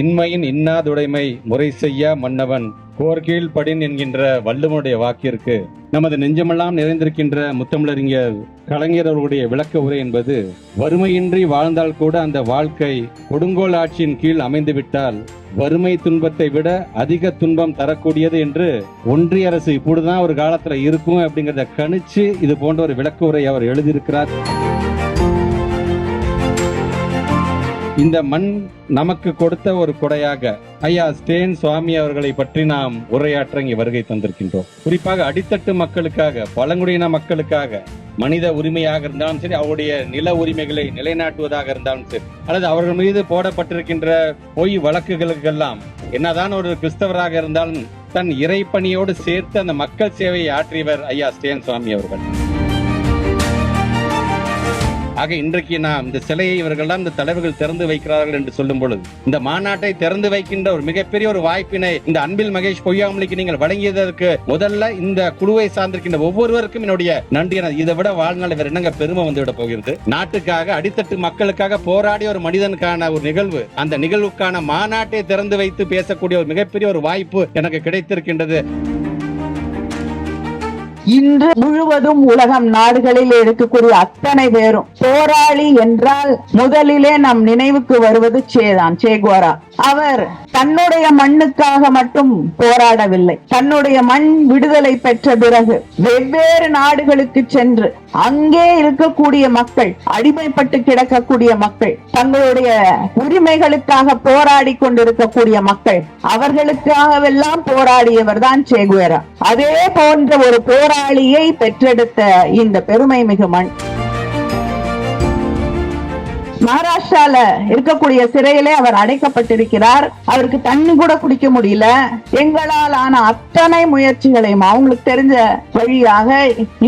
இன்மையின் இன்னாதுடைமை முறை செய்ய மன்னவன் கோர்கீழ் படின் என்கின்ற வள்ளுவனுடைய வாக்கிற்கு நமது நெஞ்சமெல்லாம் நிறைந்திருக்கின்ற முத்தமிழறிஞர் கலைஞர் அவர்களுடைய விளக்க உரை என்பது வறுமையின்றி வாழ்ந்தால் கூட அந்த வாழ்க்கை கொடுங்கோல் ஆட்சியின் கீழ் அமைந்துவிட்டால் வறுமை துன்பத்தை விட அதிக துன்பம் தரக்கூடியது என்று ஒன்றிய அரசு இப்படிதான் ஒரு காலத்துல இருக்கும் அப்படிங்கறத கணிச்சு இது போன்ற ஒரு விளக்க உரை அவர் எழுதியிருக்கிறார். இந்த மண் நமக்கு கொடுத்த ஒரு கொடையாக. ஐயா ஸ்டேன் சுவாமி அவர்களை பற்றி நாம் உரையாற்ற இங்கே வருகை தந்திருக்கின்றோம். குறிப்பாக அடித்தட்டு மக்களுக்காக பழங்குடியின மக்களுக்காக மனித உரிமையாக இருந்தாலும் சரி அவருடைய நில உரிமைகளை நிலைநாட்டுவதாக இருந்தாலும் சரி அல்லது அவர்கள் மீது போடப்பட்டிருக்கின்ற பொய் வழக்குகளுக்கெல்லாம் என்னதான் ஒரு கிறிஸ்தவராக இருந்தாலும் தன் இறைப்பணியோடு சேர்த்து அந்த மக்கள் சேவையை ஆற்றியவர் ஐயா ஸ்டேன் சுவாமி அவர்கள். ஆக இன்றைக்கு நாம் இந்த சிலையை இவர்கள்லாம் இந்த தலைவர்கள் திறந்து வைக்கிறார்கள் என்று சொல்லும் பொழுது இந்த மாநாட்டை திறந்து வைக்கின்ற ஒரு மிகப்பெரிய ஒரு வாய்ப்பினை இந்த அன்பில் மகேஷ் பொய்யாமலிக்கு நீங்கள் வழங்கியதற்கு முதல்ல இந்த குழுவை சார்ந்திருக்கின்ற ஒவ்வொருவருக்கும் என்னுடைய நன்றி. என இதை விட வாழ்நாள் வேற என்னங்க பெருமை வந்துவிட போகிறது? நாட்டுக்காக அடித்தட்டு மக்களுக்காக போராடிய ஒரு மனிதனுக்கான ஒரு நிகழ்வு அந்த நிகழ்வுக்கான மாநாட்டை திறந்து வைத்து பேசக்கூடிய ஒரு மிகப்பெரிய ஒரு வாய்ப்பு எனக்கு கிடைத்திருக்கின்றது. இன்று முழுவதும் உலகம் நாடுகளில் இருக்கக்கூடிய அத்தனை பேரும் போராளி என்றால் முதலிலே நம் நினைவுக்கு வருவது சேதான் சேகுவாரா. அவர் தன்னுடைய மண்ணுக்காக மட்டும் போராடவில்லை. தன்னுடைய மண் விடுதலை பெற்ற பிறகு வெவ்வேறு நாடுகளுக்கு சென்று அங்கே இருக்கக்கூடிய மக்கள் அடிமைப்பட்டு கிடக்கக்கூடிய மக்கள் தங்களுடைய உரிமைகளுக்காக போராடி கொண்டிருக்கக்கூடிய மக்கள் அவர்களுக்காகவெல்லாம் போராடியவர் தான் சேகுவேரா. அதே போன்ற ஒரு போராளியை பெற்றெடுத்த இந்த பெருமை மிகு மண். மகாராஷ்டிரால இருக்கக்கூடிய சிறையிலே அவர் அடைக்கப்பட்டிருக்கிறார். அவருக்கு தண்ணி கூட குடிக்க முடியல. எங்களால் ஆன அத்தனை முயற்சிகளையும் அவங்களுக்கு தெரிஞ்ச வழியாக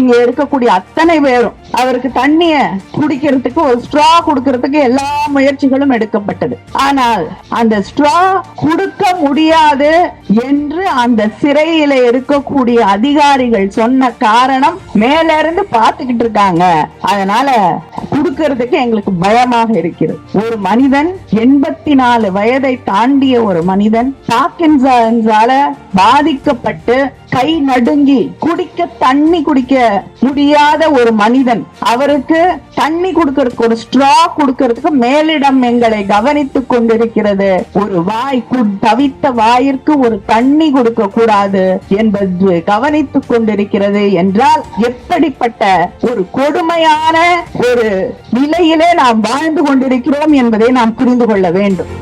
இங்க இருக்கக்கூடிய அத்தனை பேரும் அவருக்கு தண்ணிய குடிக்கிறதுக்கு ஒரு ஸ்ட்ரா கொடுக்கறதுக்கு எல்லா முயற்சிகளும் எடுக்கப்பட்டது. ஆனால் அந்த ஸ்ட்ரா கொடுக்க முடியாது என்று அந்த சிறையில இருக்கக்கூடிய அதிகாரிகள் சொன்ன காரணம் மேல இருந்து பாத்துக்கிட்டு இருக்காங்க. அதனால கொடுக்கறதுக்கு எங்களுக்கு பயமாக இருக்கிறது. ஒரு மனிதன் எண்பத்தி நாலு வயதை தாண்டிய ஒரு மனிதன் டாக்கின்ஸால பாதிக்கப்பட்டு கை நடுங்கி குடிக்க தண்ணி குடிக்க முடியாத ஒரு மனிதன் அவருக்கு தண்ணி கொடுக்கறதுக்கு ஒரு ஸ்ட்ரா கொடுக்கறதுக்கு மேலிடம் எங்களை கவனித்துக் கொண்டிருக்கிறது. ஒரு வாய் தவித்த வாயிற்கு ஒரு தண்ணி கொடுக்க கூடாது என்பது கவனித்துக் கொண்டிருக்கிறது என்றால் எப்படிப்பட்ட ஒரு கொடுமையான ஒரு நிலையிலே நாம் வாழ்ந்து கொண்டிருக்கிறோம் என்பதை நாம் புரிந்து கொள்ள வேண்டும்.